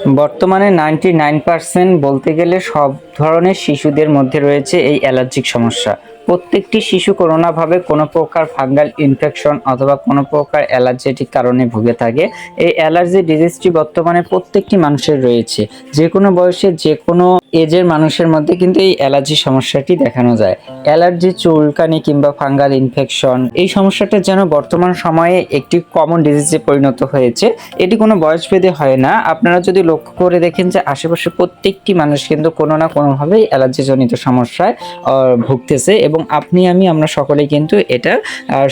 বর্তমানে ninety nine percent বলতে গেলে সব ধরনের শিশুদের মধ্যে রয়েছে এই অ্যালার্জিক সমস্যা। প্রত্যেকটি শিশু করোনাভাবে কোনো প্রকার ফাঙ্গাল ইনফেকশন অথবা কোনো প্রকার অ্যালার্জেটিক কারণে ভুগে থাকে। এই অ্যালার্জি ডিজিজটি বর্তমানে প্রত্যেকটি মানুষের রয়েছে। যে কোনো বয়সে যে কোনো এজের মানুষের মধ্যে কিন্তু এই অ্যালার্জি সমস্যাটি দেখানো যায়। অ্যালার্জি, চুলকানি কিংবা ফাঙ্গাল ইনফেকশন, এই সমস্যাটা যেন বর্তমান সময়ে একটি কমন ডিজিজে পরিণত হয়েছে। এটি কোনো বয়স বয়সভেদে হয় না। আপনারা যদি লক্ষ্য করে দেখেন যে আশেপাশে প্রত্যেকটি মানুষ কিন্তু কোনো না কোনোভাবেই অ্যালার্জিজনিত সমস্যায় ভুগতেছে এবং আপনি, আমি, আমরা সকলেই কিন্তু এটা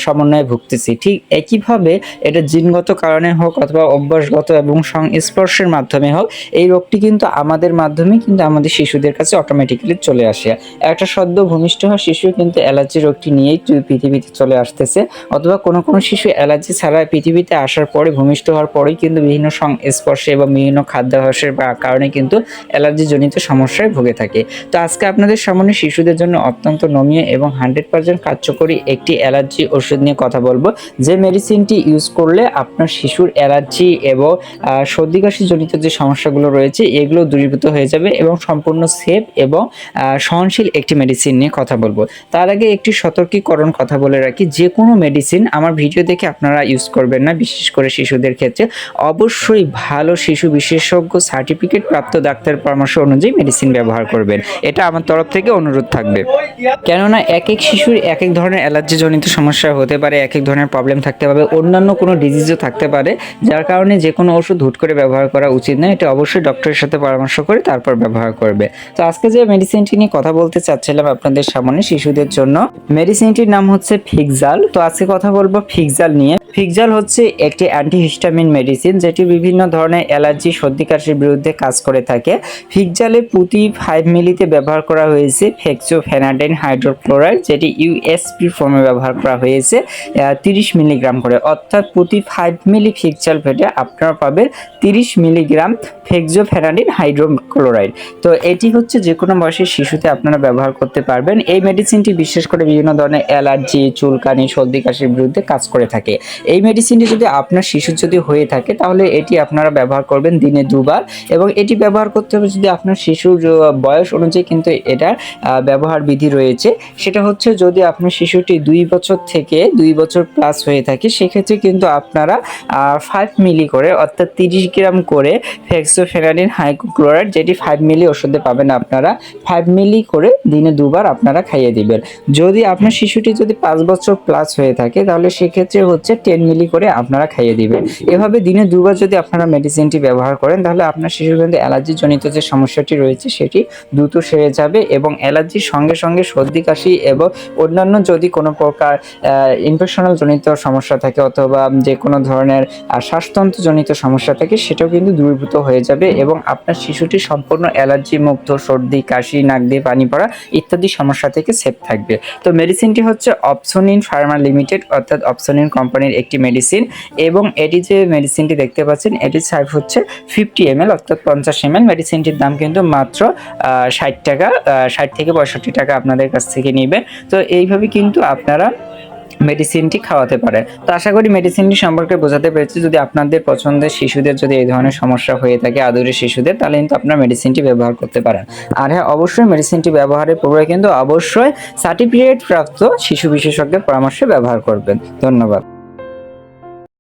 সমন্বয়ে ভুগতেছি। ঠিক একইভাবে এটা জিনগত কারণে হোক অথবা অভ্যাসগত এবং সংস্পর্শের মাধ্যমে হোক, এই রোগটি কিন্তু আমাদের মাধ্যমে কিন্তু আমাদের শিশুদের কাছে অটোমেটিক্যালি চলে আসে। একটা সদ্য ভূমিষ্ঠ হওয়া শিশু কিন্তু অ্যালার্জি রোগটি নিয়েই পৃথিবীতে চলে আসতেছে, অথবা কোনো কোনো শিশু অ্যালার্জি ছাড়া পৃথিবীতে আসার পরে, ভূমিষ্ঠ হওয়ার পরেই কিন্তু বিভিন্ন সংস্পর্শে এবং বিভিন্ন খাদ্যাভ্যাসের কারণে কিন্তু অ্যালার্জি জনিত সমস্যায় ভুগে থাকে। তো আজকে আপনাদের সামনে শিশুদের জন্য অত্যন্ত নমনীয় এবং হান্ড্রেড পার্সেন্ট কার্যকরী একটি অ্যালার্জি ওষুধ নিয়ে কথা বলব। যে মেডিসিনটি ইউজ করলে আপনার শিশুর অ্যালার্জি এবং সর্দি কাশি জনিত যে সমস্যাগুলো রয়েছে, এগুলো দূরীভূত হয়ে যাবে এবং সম্পূর্ণ সেফ এবং সহনশীল একটি মেডিসিন নিয়ে কথা বলব। তার আগে একটি সতর্কীকরণ কথা বলে রাখি, যে কোনো মেডিসিন আমার ভিডিও দেখে আপনারা ইউজ করবেন না, বিশেষ করে শিশুদের ক্ষেত্রে। অবশ্যই ভালো শিশু বিশেষজ্ঞ সার্টিফিকেট প্রাপ্ত ডাক্তারের পরামর্শ অনুযায়ী মেডিসিন ব্যবহার করবেন। এটা আমার তরফ থেকে অনুরোধ থাকবে। কেননা এক এক শিশুর এক এক ধরনের অ্যালার্জি জনিত সমস্যা হতে পারে এক এক ধরনের প্রবলেম থাকতে পারে, অন্যান্য কোনো ডিজিজও থাকতে পারে, যার কারণে যে কোনো ওষুধ হুট করে ব্যবহার করা উচিত নয়। এটা অবশ্যই ডক্টরের সাথে পরামর্শ করে তারপর ব্যবহার করবে। তো আজকে যে মেডিসিনটি নিয়ে কথা বলতে চাচ্ছিলাম আপনাদের সামনে শিশুদের জন্য, মেডিসিনটির নাম হচ্ছে ফিক্সাল। তো আজকে কথা বলব ফিক্সাল নিয়ে। ফিক্সাল হচ্ছে একটি অ্যান্টিহিস্টামিন মেডিসিন, যেটি বিভিন্ন ধরনের অ্যালার্জি, সর্দি, কাশির বিরুদ্ধে কাজ করে থাকে। ফিক্সালে প্রতি ফাইভ মিলিতে ব্যবহার করা হয়েছে ফেক্সোফেনাডেন হাইড্রোক্লোরাইড যেটি ইউএসপি ফর্মে ব্যবহার করা হয়েছে তিরিশ মিলিগ্রাম করে। অর্থাৎ প্রতি ফাইভ মিলি ফিক্সাল ফেটে আপনারা পাবেন তিরিশ মিলিগ্রাম ফেক্সোফেনাডিন হাইড্রোক্লোরাইড। তো এটি হচ্ছে যে কোনো বয়সের শিশুতে আপনারা ব্যবহার করতে পারবেন। এই মেডিসিনটি বিশেষ করে বিভিন্ন ধরনের অ্যালার্জি, চুলকানি, সর্দি, কাশির বিরুদ্ধে কাজ করে থাকে। এই মেডিসিনটি যদি আপনার শিশুর যদি হয়ে থাকে, তাহলে এটি আপনারা ব্যবহার করবেন দিনে দুবার এবং এটি ব্যবহার করতে হবে যদি আপনার শিশুর বয়স অনুযায়ী কিন্তু এটার ব্যবহার বিধি রয়েছে। সেটা হচ্ছে যদি আপনার শিশুটি দুই বছর থেকে দুই বছর প্লাস হয়ে থাকে, সেক্ষেত্রে কিন্তু আপনারা ফাইভ মিলি করে, অর্থাৎ তিরিশ গ্রাম করে ফেক্সোফেনাডিন হাইক্লোরাইড যেটি ফাইভ মিলি ওষুধে পাবেন আপনারা ফাইভ মিলি করে দিনে দুবার আপনারা খাইয়ে দিবেন। যদি আপনার শিশুটি যদি পাঁচ বছর প্লাস হয়ে থাকে, তাহলে সেক্ষেত্রে হচ্ছে টেন মিলি করে আপনারা খাইয়ে দিবেন। এভাবে দিনে দুবার যদি আপনারা মেডিসিনটি ব্যবহার করেন, তাহলে আপনার শিশুর কিন্তু অ্যালার্জি জনিত যে সমস্যাটি রয়েছে, সেটি দ্রুত সেরে যাবে এবং অ্যালার্জির সঙ্গে সঙ্গে সর্দি কাশি এবং অন্যান্য যদি কোনো প্রকার ইনফেকশনাল জনিত সমস্যা থাকে অথবা যে কোনো ধরনের আহ, শ্বাসতন্ত্র জনিত সমস্যা থাকে সেটাও কিন্তু দূরীভূত হয়ে যাবে এবং আপনার শিশুটি সম্পূর্ণ অ্যালার্জি মুক্ত সর্দি কাশি নাক দিয়ে পানি পড়া ইত্যাদি সমস্যা থেকে সেফ থাকবে। তো মেডিসিনটি হচ্ছে অপসোনিন ফার্মা লিমিটেড অর্থাৎ অপসোনিন কোম্পানির একটি মেডিসিন এবং এটি যে মেডিসিনটি দেখতে পাচ্ছেন এটি সাইজ হচ্ছে ফিফটি এম অর্থাৎ পঞ্চাশ এম মেডিসিনটির দাম কিন্তু মাত্র ষাট টাকা ষাট থেকে পঁয়ষট্টি টাকা আপনাদের কাছ থেকে নেবে। তো এইভাবে কিন্তু আপনারা মেডিসিনটি খাওয়াতে পারে তো আশা করি মেডিসিনটি সম্পর্কে বোঝাতে পেরেছি। যদি আপনাদের পছন্দের শিশুদের যদি এই ধরনের সমস্যা হয়ে থাকে, আদুরে শিশুদের, তাহলে কিন্তু আপনারা মেডিসিনটি ব্যবহার করতে পারেন। আর হ্যাঁ অবশ্যই মেডিসিনটি ব্যবহারের পূর্বে কিন্তু অবশ্যই সার্টিফিকেট প্রাপ্ত শিশু বিশেষজ্ঞের পরামর্শে ব্যবহার করবেন। ধন্যবাদ।